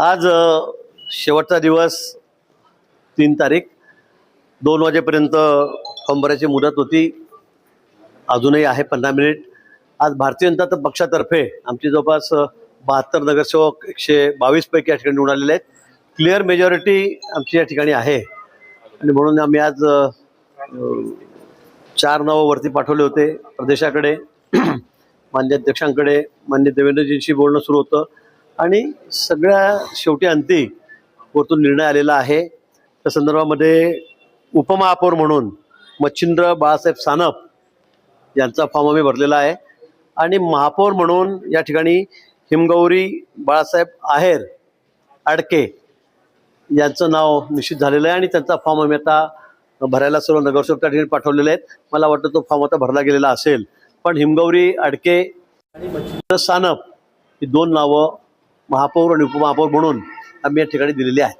आज शेवटचा दिवस तीन तारीख दोन वाजेपर्यंत फॉर्म भरायची मुदत होती. अजूनही आहे पंधरा मिनिट. आज भारतीय जनता पक्षातर्फे आमची जवळपास बहात्तर नगरसेवक एकशे बावीसपैकी या ठिकाणी निवडून आलेले आहेत. क्लिअर मेजॉरिटी आमची या ठिकाणी आहे. आणि म्हणून आम्ही आज चार नावं वरती पाठवले होते. प्रदेशाकडे मान्य अध्यक्षांकडे मान्य देवेंद्रजींशी बोलणं सुरू होतं. आणि सगळ्या शेवटी अंती वरतून निर्णय आलेला आहे. त्या संदर्भामध्ये उपमहापौर म्हणून मच्छिंद्र बाळासाहेब सानप यांचा फॉर्म आम्ही भरलेला आहे. आणि महापौर म्हणून या ठिकाणी हिमगौरी बाळासाहेब आहेर आडके यांचं नाव निश्चित झालेलं आहे आणि त्यांचा फॉर्म आम्ही आता भरायला सर्व नगरसेवक त्या ठिकाणी पाठवलेले आहेत. मला वाटतं तो फॉर्म आता भरला गेलेला असेल. पण हिमगौरी अडके आणि मच्छिंद्र सानप ही दोन नावं महापौर आणि उपमहापौर म्हणून आम्ही या ठिकाणी दिलेली आहेत.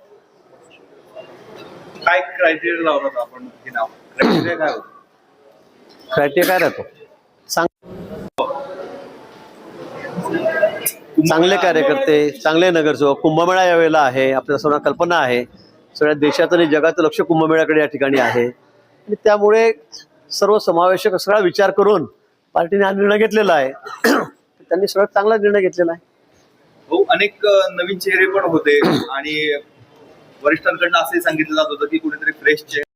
काय क्रायटेरिया लावला आपण? हे नाव. क्रायटेरिया काय होतं? क्रायटेरिया काय राहतो? सांग. चांगले कार्यकर्ते चांगले नगरसेवक कुंभमेळा यावेळेला आहे आपल्याला सर्वांना कल्पना आहे. सगळ्या देशाचं आणि जगाचं लक्ष कुंभमेळ्याकडे या ठिकाणी आहे. आणि त्यामुळे सर्व समावेशक सगळा विचार करून पार्टीने हा निर्णय घेतलेला आहे. त्यांनी सगळ्यात चांगला निर्णय घेतलेला आहे. भाऊ अनेक नवीन चेहरे पण होते. आणि वरिष्ठांकडनं असंही सांगितलं जात होतं की कुठेतरी फ्रेश चेहरे